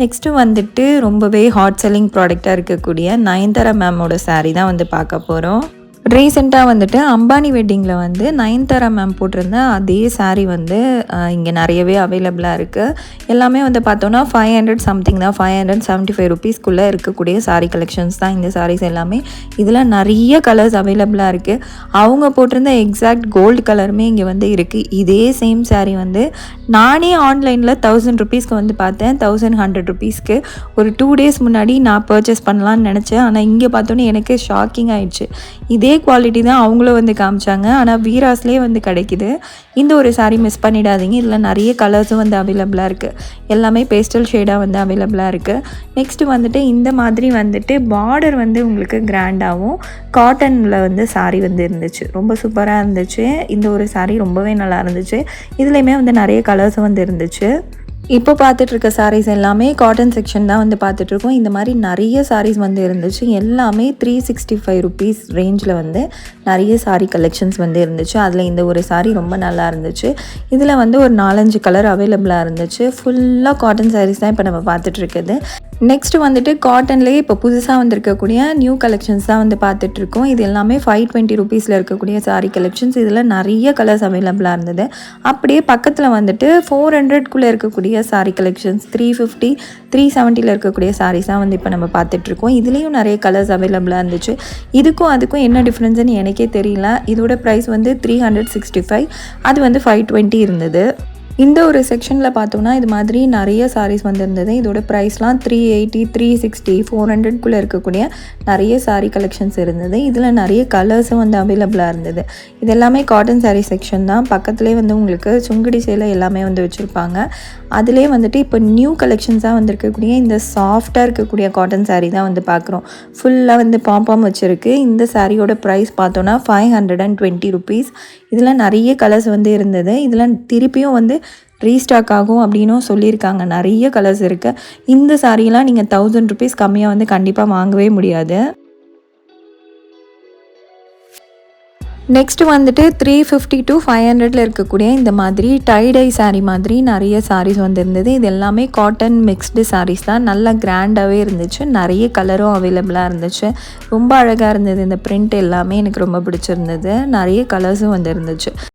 Next வந்துட்டு ரொம்பவே hot selling ப்ராடக்டாக இருக்கக்கூடிய நயன்தாரா மேமோட சாரீ தான் வந்து பார்க்க போகிறோம் ரீசெண்டாக வந்துட்டு அம்பானி வெட்டிங்கில் வந்து நயன்தாரா மேம் போட்டிருந்த அதே சாரீ வந்து இங்கே நிறையவே அவைலபிளாக இருக்குது எல்லாமே வந்து பார்த்தோன்னா ஃபைவ் ஹண்ட்ரட் சம்திங் தான். ஃபைவ் ஹண்ட்ரட் செவன்ட்டி ஃபைவ் ருபீஸ்க்குள்ளே இருக்கக்கூடிய சாரீ கலெக்ஷன்ஸ் தான் இந்த சாரீஸ் எல்லாமே. இதில் நிறைய கலர்ஸ் அவைலபிளாக இருக்குது அவங்க போட்டிருந்த எக்ஸாக்ட் கோல்டு கலருமே இங்கே வந்து இருக்குது இதே சேம் சாரீ வந்து நானே ஆன்லைனில் தௌசண்ட் ருபீஸ்க்கு வந்து பார்த்தேன். தௌசண்ட் ஹண்ட்ரட் ருபீஸ்க்கு ஒரு டூ டேஸ் முன்னாடி நான் பர்ச்சேஸ் பண்ணலான்னு நினச்சேன். ஆனால் இங்கே பார்த்தோன்னே எனக்கு ஷாக்கிங் ஆயிடுச்சு. இதே குவாலிட்டி தான் அவங்களும் வந்து காமிச்சாங்க. ஆனால் வீராஸ்லேயே வந்து கிடைக்குது. இந்த ஒரு சாரீ மிஸ் பண்ணிடாதீங்க. இதில் நிறைய கலர்ஸும் வந்து அவைலபிளாக இருக்குது எல்லாமே பேஸ்டல் ஷேடாக வந்து அவைலபிளாக இருக்குது நெக்ஸ்ட்டு வந்துட்டு இந்த மாதிரி வந்துட்டு பார்டர் வந்து உங்களுக்கு கிராண்டாகவும் காட்டனில் வந்து சாரீ வந்து இருந்துச்சு. ரொம்ப சூப்பராக இருந்துச்சு. இந்த ஒரு சாரீ ரொம்பவே நல்லா இருந்துச்சு. இதுலேயுமே வந்து நிறைய கலர்ஸும் வந்து இருந்துச்சு. இப்போ பார்த்துட்டு இருக்க எல்லாமே காட்டன் செக்ஷன் தான் வந்து பார்த்துட்ருக்கோம். இந்த மாதிரி நிறைய சாரீஸ் வந்து இருந்துச்சு. எல்லாமே த்ரீ சிக்ஸ்டி ஃபைவ் ருபீஸ் ரேஞ்சில் வந்து நிறைய சாரீ கலெக்ஷன்ஸ் வந்து இருந்துச்சு. அதில் இந்த ஒரு சாரீ ரொம்ப நல்லா இருந்துச்சு. இதில் வந்து ஒரு நாலஞ்சு கலர் அவைலபிளாக இருந்துச்சு. ஃபுல்லாக காட்டன் சாரீஸ் தான் இப்போ நம்ம பார்த்துட்ருக்குது நெக்ஸ்ட் வந்துட்டு காட்டன்லேயே இப்போ புதுசாக வந்திருக்கக்கூடிய நியூ கலெக்ஷன்ஸ் தான் வந்து பார்த்துட்ருக்கோம். இது எல்லாமே ஃபைவ் டுவெண்ட்டி ருபீஸில் இருக்கக்கூடிய சாரீ கலெக்ஷன்ஸ் இதில் நிறைய கலர்ஸ் அவைலபிளாக இருந்தது. அப்படியே பக்கத்தில் வந்துட்டு ஃபோர் ஹண்ட்ரட்குள்ளே இருக்கக்கூடிய sari collections three fifty three செவன்ட்டியில் இருக்கக்கூடிய சாரீஸ் தான் வந்து இப்போ நம்ம பார்த்துட்ருக்கோம். இதுலேயும் நிறைய கலர்ஸ் அவைலபிளாக இருந்துச்சு. இதுக்கும் அதுக்கும் என்ன டிஃப்ரென்ஸ்னு எனக்கே தெரியல. இதோட ப்ரைஸ் வந்து த்ரீ ஹண்ட்ரட் சிக்ஸ்டி ஃபைவ் அது வந்து ஃபைவ் டுவெண்ட்டி இருந்தது. இந்த ஒரு செக்ஷனில் பார்த்தோம்னா இது மாதிரி நிறைய சாரீஸ் வந்திருந்தது. இதோட ப்ரைஸ்லாம் three eighty three sixty four ஹண்ட்ரட்குள்ளே இருக்கக்கூடிய நிறைய சாரீ கலெக்ஷன்ஸ் இருந்தது. இதில் நிறைய கலர்ஸும் வந்து அவைலபிளாக இருந்தது. இது எல்லாமே காட்டன் சாரீ செக்ஷன் தான். பக்கத்துலேயே வந்து உங்களுக்கு சுங்குடி சேலை எல்லாமே வந்து வச்சுருப்பாங்க. அதிலே வந்துட்டு இப்போ நியூ கலெக்ஷன்ஸாக வந்திருக்கக்கூடிய இந்த சாஃப்டாக இருக்கக்கூடிய காட்டன் சாரீ தான் வந்து பார்க்குறோம். ஃபுல்லாக வந்து பாம்பாம் வச்சுருக்கு. இந்த சாரியோட ப்ரைஸ் பார்த்தோன்னா five hundred and twenty rupees இதில் நிறைய கலர்ஸ் வந்து இருந்தது. இதில் திருப்பியும் வந்து ரீஸ்டாக் ஆகும் அப்படின்னும் சொல்லியிருக்காங்க. நிறைய கலர்ஸ் இருக்குது இந்த சாரீலாம் நீங்கள் தௌசண்ட் ருபீஸ் கம்மியாக வந்து கண்டிப்பாக வாங்கவே முடியாது. நெக்ஸ்ட் வந்துட்டு த்ரீ ஃபிஃப்டி டு ஃபைவ் ஹண்ட்ரடில் இருக்கக்கூடிய இந்த மாதிரி டைடை சாரீ மாதிரி நிறைய சாரீஸ் வந்துருந்தது. இது எல்லாமே காட்டன் மிக்ஸ்டு சாரீஸ் தான். நல்லா கிராண்டாகவே இருந்துச்சு. நிறைய கலரும் அவைலபிளாக இருந்துச்சு. ரொம்ப அழகாக இருந்தது. இந்த பிரிண்ட் எல்லாமே எனக்கு ரொம்ப பிடிச்சிருந்தது. நிறைய கலர்ஸும் வந்துருந்துச்சு.